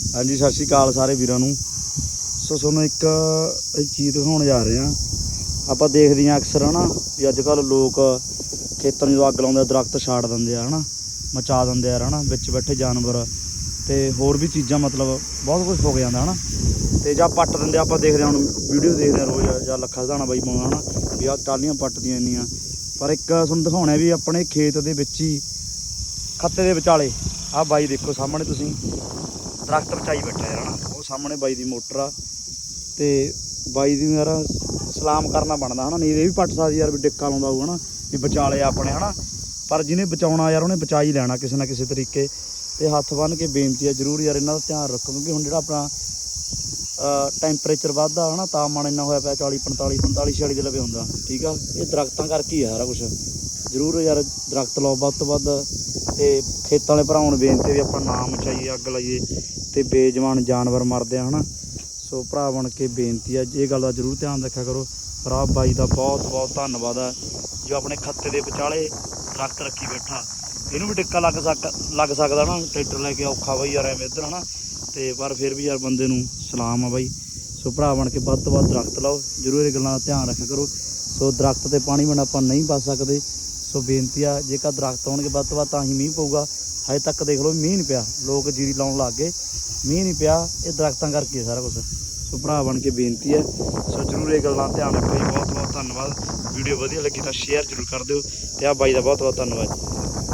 ਹਾਂਜੀ, ਸਤਿ ਸ਼੍ਰੀ ਅਕਾਲ ਸਾਰੇ ਵੀਰਾਂ ਨੂੰ। ਸੋ ਤੁਹਾਨੂੰ ਇੱਕ ਇਹ ਚੀਜ਼ ਦਿਖਾਉਣ ਜਾ ਰਹੇ ਹਾਂ। ਆਪਾਂ ਦੇਖਦੇ ਹਾਂ ਅਕਸਰ ਹਨਾ, ਵੀ ਅੱਜ ਕੱਲ ਲੋਕ ਖੇਤਾਂ ਨੂੰ ਜਦੋਂ ਅੱਗ ਲਾਉਂਦੇ ਆ, ਦਰਖਤ ਛਾੜ ਦਿੰਦੇ ਆ ਹਨਾ, ਮਚਾ ਦਿੰਦੇ ਆ ਹਨਾ, ਵਿੱਚ ਬੈਠੇ ਜਾਨਵਰ। ਤੇ ਹੋਰ ਵੀ ਚੀਜ਼ਾਂ ਮਤਲਬ ਬਹੁਤ ਕੁਝ ਹੋ ਜਾਂਦਾ ਹਨਾ। ਤੇ ਜਾਂ ਪੱਟ ਦਿੰਦੇ ਆਪਾਂ ਦੇਖਦੇ ਹਾਂ ਹੁਣ ਵੀਡੀਓ ਦੇਖਦੇ ਆ ਰੋਜ਼, ਜਾਂ ਲੱਖਾ ਸਦਾਣਾ ਬਾਈ ਪਾਉਂਦਾ ਹਨਾ, ਵੀ ਆਹ ਟਾਲੀਆਂ ਪੱਟਦੀਆਂ ਇੰਨੀਆਂ। ਪਰ ਇੱਕ ਤੁਹਾਨੂੰ ਦਿਖਾਉਣਾ ਵੀ ਆਪਣੇ ਖੇਤ ਦੇ ਵਿੱਚ ਹੀ, ਖੱਤੇ ਦੇ ਵਿਚਾਲੇ, ਆਹ ਬਾਈ ਦੇਖੋ, ਸਾਹਮਣੇ ਤੁਸੀਂ। ਦਰਖਤ ਬਚਾਈ ਬੈਠਾ ਯਾਰ ਹਨਾ ਉਹ ਸਾਹਮਣੇ ਬਾਈ ਦੀ ਮੋਟਰ ਆ ਤੇ ਬਾਈ ਦੀ ਯਾਰ ਸਲਾਮ ਕਰਨਾ ਬਣਦਾ ਹਨਾ ਨਹੀਂ ਇਹ ਵੀ ਪੱਟ ਸਕਦੀ ਯਾਰ ਵੀ ਡਿੱਕਾ ਲਾਉਂਦਾ ਹੋਊ ਹਨਾ ਵੀ ਬਚਾਲੇ ਆਪਣੇ ਹਨਾ ਪਰ ਜਿਹਨੇ ਬਚਾਉਣਾ ਯਾਰ ਉਹਨੇ ਬਚਾ ਹੀ ਲੈਣਾ ਕਿਸੇ ਨਾ ਕਿਸੇ ਤਰੀਕੇ। ਤੇ ਹੱਥ ਬੰਨ ਕੇ ਬੇਨਤੀ ਆ ਜਰੂਰ ਯਾਰ ਇਹਨਾਂ ਦਾ ਧਿਆਨ ਰੱਖੋ, ਕਿਉਂਕਿ ਹੁਣ ਜਿਹੜਾ ਆਪਣਾ ਟੈਂਪਰੇਚਰ ਵੱਧਦਾ ਹਨਾ ਤਾਪਮਾਨ ਇੰਨਾ ਹੋਇਆ ਪਿਆ 40 45 45 46 ਦੇ ਲਵੇ ਹੁੰਦਾ। ਠੀਕ ਆ? ਇਹ ਦਰਖਤਾਂ ਕਰਕੇ ਹੀ ਆ ਸਾਰਾ ਕੁਝ ਜਰੂਰ ਯਾਰ ਦਰਖਤ ਲਾਓ, ਵੱਧ ਤੋਂ ਵੱਧ ਤੇ ਖੇਤਾਂ ਵਾਲੇ ਭਰਾਵਾਂ ਨੂੰ ਬੇਨਤੀ ਵੀ ਆਪਾਂ ਨਾਮ ਚਾਹੀਏ ਅੱਗ ਲਾਈਏ ਤੇ ਬੇਜਵਾਨ ਜਾਨਵਰ ਮਰਦੇ ਆ, ਹਨਾ? ਸੋ ਭਰਾ ਬਣ ਕੇ ਬੇਨਤੀ ਆ, ਇਹ ਗੱਲ ਦਾ ਜਰੂਰ ਧਿਆਨ ਰੱਖਿਆ ਕਰੋ। ਭਰਾ ਬਾਈ ਦਾ ਬਹੁਤ ਬਹੁਤ ਧੰਨਵਾਦ ਆ, ਜੋ ਆਪਣੇ ਖੱਤੇ ਦੇ ਵਿਚਾਲੇ ਦਰਖਤ ਰੱਖੀ ਬੈਠਾ। ਇਹਨੂੰ ਵੀ ਟਿੱਕਾ ਲੱਗ ਸਕ, ਲੱਗ ਸਕਦਾ ਨਾ, ਟਰੈਕਟਰ ਲੈ ਕੇ ਔਖਾ ਬਾਈ ਯਾਰ, ਐਵੇਂ ਇੱਧਰ, ਹਨਾ? ਤੇ ਪਰ ਫਿਰ ਵੀ ਯਾਰ ਬੰਦੇ ਨੂੰ ਸਲਾਮ ਆ ਬਾਈ। ਸੋ ਭਰਾ ਬਣ ਕੇ ਵੱਧ ਤੋਂ ਵੱਧ ਦਰਖਤ ਲਾਓ, ਜਰੂਰ ਇਹ ਗੱਲਾਂ ਦਾ ਧਿਆਨ ਰੱਖਿਆ ਕਰੋ। ਸੋ ਦਰਖਤ ਤੇ ਪਾਣੀ ਬਿਨਾਂ ਆਪਾਂ ਨਹੀਂ ਬਚ ਸਕਦੇ। ਸੋ ਬੇਨਤੀ ਆ, ਜੇਕਰ ਦਰਖਤ ਹੋਣਗੇ ਵੱਧ ਤੋਂ ਵੱਧ ਤਾਂ ਹੀ ਮੀਂਹ ਪਊਗਾ। ਹਜੇ ਤੱਕ ਦੇਖ ਲਓ ਮੀਂਹ ਨਹੀਂ ਪਿਆ। ਲੋਕ ਜੀਰੀ ਲਾਉਣ ਲੱਗ ਗਏ। ਮੀਂਹ ਨਹੀਂ ਪਿਆ। ਇਹ ਦਰਖਤਾਂ ਕਰਕੇ ਸਾਰਾ ਕੁਝ ਸੋ ਭਰਾ ਬਣ ਕੇ ਬੇਨਤੀ ਹੈ ਸੋ ਜਰੂਰ ਇਹ ਗੱਲਾਂ ਧਿਆਨ ਰੱਖੋ ਜੀ। ਬਹੁਤ ਬਹੁਤ ਧੰਨਵਾਦ। ਵੀਡੀਓ ਵਧੀਆ ਲੱਗੀ ਤਾਂ ਸ਼ੇਅਰ ਜਰੂਰ ਕਰ ਦਿਓ। ਤੇ ਆ ਬਾਈ ਦਾ ਬਹੁਤ ਬਹੁਤ ਧੰਨਵਾਦ। ਜੀ